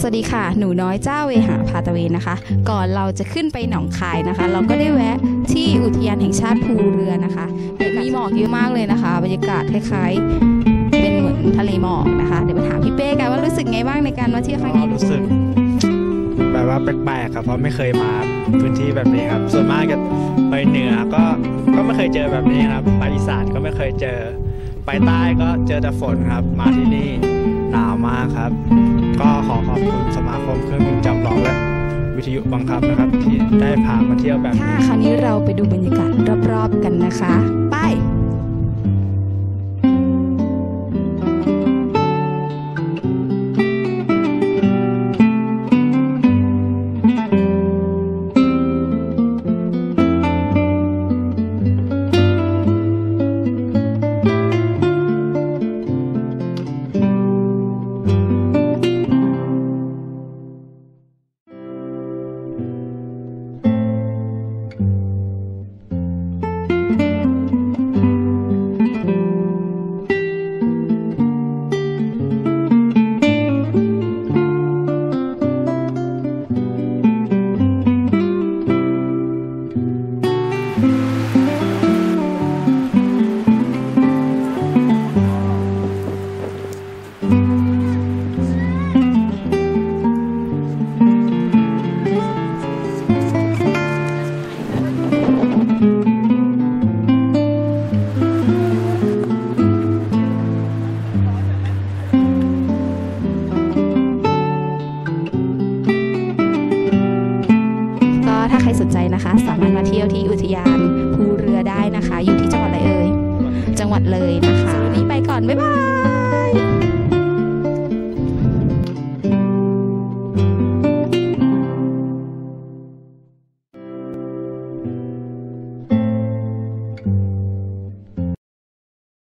สวัสดีค่ะ หนูน้อยเจ้าเวหาพาตะเวนนะคะ ก่อนเราจะขึ้นไปหนองคายนะคะ เราก็ได้แวะที่อุทยานแห่งชาติภูเรือนะคะมีหมอกเยอะมากเลยนะคะ บรรยากาศคล้ายๆ เป็นเหมือนทะเลหมอกนะคะ เดี๋ยวมาถามพี่เป้กันว่ารู้สึกไงบ้างในการมาเที่ยวครั้งนี้รู้สึกแบบว่าแปลกๆครับเพราะไม่เคยมาพื้นที่แบบนี้ครับ ส่วนมากจะไปเหนือก็ก็ไม่เคยเจอแบบนี้ครับไปอีสานก็ไม่เคยเจอ ไปใต้ก็เจอแต่ฝนครับ มาที่นี่หนาวมากครับ ขอขอบคุณสมาคมเครื่องบินจำลองและวิทยุบังคับนะครับ ที่ได้พามาเที่ยวแบบค่ะนี้คราวนี้เราไปดูบรรยากาศรอบๆกันนะคะ ครสนใจนะคะ สามารถมาเที่ยวที่อุทยานภูเรือได้นะคะ อยู่ที่จังหวัดอะไรเอ่ยจังหวัดเลยนะคะวันนี้ไปก่อน บ๊ายบาย